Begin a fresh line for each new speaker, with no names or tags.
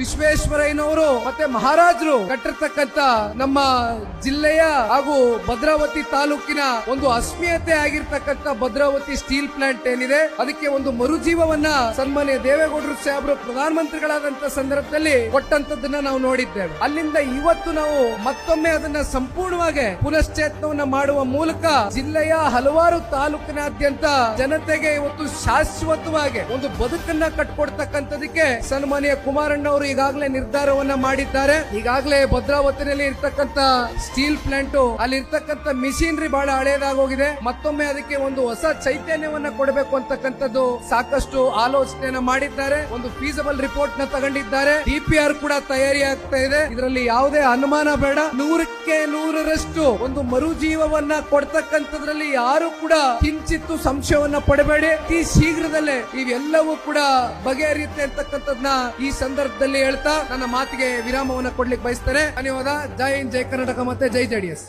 ವಿಶ್ವೇಶ್ವರಯ್ಯನವರು ಮತ್ತೆ ಮಹಾರಾಜರು ಕಟ್ಟಿರ್ತಕ್ಕಂತ ನಮ್ಮ ಜಿಲ್ಲೆಯ ಹಾಗೂ ಭದ್ರಾವತಿ ತಾಲೂಕಿನ ಒಂದು ಅಸ್ಮಿಯತೆ ಆಗಿರ್ತಕ್ಕಂತ ಭದ್ರಾವತಿ ಸ್ಟೀಲ್ ಪ್ಲಾಂಟ್ ಏನಿದೆ, ಅದಕ್ಕೆ ಒಂದು ಮರುಜೀವವನ್ನ ಸನ್ಮಾನ್ಯ ದೇವೇಗೌಡರು ಸಾಹೇಬರು ಪ್ರಧಾನಮಂತ್ರಿಗಳಾದಂತ ಸಂದರ್ಭದಲ್ಲಿ ಕೊಟ್ಟಂತದನ್ನ ನಾವು ನೋಡಿದ್ದೇವೆ. ಅಲ್ಲಿಂದ ಇವತ್ತು ನಾವು ಮತ್ತೊಮ್ಮೆ ಅದನ್ನ ಸಂಪೂರ್ಣವಾಗಿ ಪುನಶ್ಚೇತನವನ್ನ ಮಾಡುವ ಮೂಲಕ ಜಿಲ್ಲೆಯ ಹಲವಾರು ತಾಲೂಕಿನಾದ್ಯಂತ ಜನತೆಗೆ ಇವತ್ತು ಶಾಶ್ವತವಾಗಿ ಒಂದು ಬದುಕನ್ನ ಕಟ್ಕೊಡ್ತಕ್ಕಂಥದಕ್ಕೆ ಸನ್ಮಾನ್ಯ ಕುಮಾರಣ್ಣ ಅವರು ಈಗಾಗಲೇ ನಿರ್ಧಾರವನ್ನ ಮಾಡಿದ್ದಾರೆ. ಈಗಾಗಲೇ ಭದ್ರಾವತಿನಲ್ಲಿ ಇರ್ತಕ್ಕಂತ ಸ್ಟೀಲ್ ಪ್ಲಾಂಟ್ ಅಲ್ಲಿ ಇರ್ತಕ್ಕಂತ ಮಿಷಿನರಿ ಬಹಳ ಹಳೇದಾಗೋಗಿದೆ. ಮತ್ತೊಮ್ಮೆ ಅದಕ್ಕೆ ಒಂದು ಹೊಸ ಚೈತನ್ಯವನ್ನ ಕೊಡಬೇಕು ಅಂತಕ್ಕಂಥದ್ದು ಸಾಕಷ್ಟು ಆಲೋಚನೆಯನ್ನ ಮಾಡಿದ್ದಾರೆ. ಒಂದು ಫೀಸಬಲ್ ರಿಪೋರ್ಟ್ನ ತಗೊಂಡಿದ್ದಾರೆ. ಡಿಪಿಆರ್ ಕೂಡ ತಯಾರಿ ಆಗ್ತಾ ಇದೆ. ಇದರಲ್ಲಿ ಯಾವುದೇ ಅನುಮಾನ ಬೇಡ. ನೂರಕ್ಕೆ ನೂರರಷ್ಟು ಒಂದು ಮರುಜೀವವನ್ನ ಕೊಡ್ತಕ್ಕಂಥದ್ರಲ್ಲಿ ಯಾರು ಕೂಡ ಕಿಂಚಿತ್ತು ಸಂಶಯವನ್ನ ಪಡಬೇಡಿ. ಅತಿ ಶೀಘ್ರದಲ್ಲೇ ಇವೆಲ್ಲವೂ ಕೂಡ ಬಗೆಹರಿಯುತ್ತೆ ಅಂತಕ್ಕಂಥದ್ನ ಈ ಸಂದರ್ಭದಲ್ಲಿ ಹೇಳ್ತಾ ನನ್ನ ಮಾತಿಗೆ ವಿರಾಮವನ್ನು ಕೊಡ್ಲಿಕ್ಕೆ ಬಯಸ್ತಾರೆ ಧನ್ಯವಾದ. ಜೈ ಹಿಂದ್ ಜೈ ಕರ್ನಾಟಕ ಮತ್ತೆ ಜೈ ಜೆಡಿಎಸ್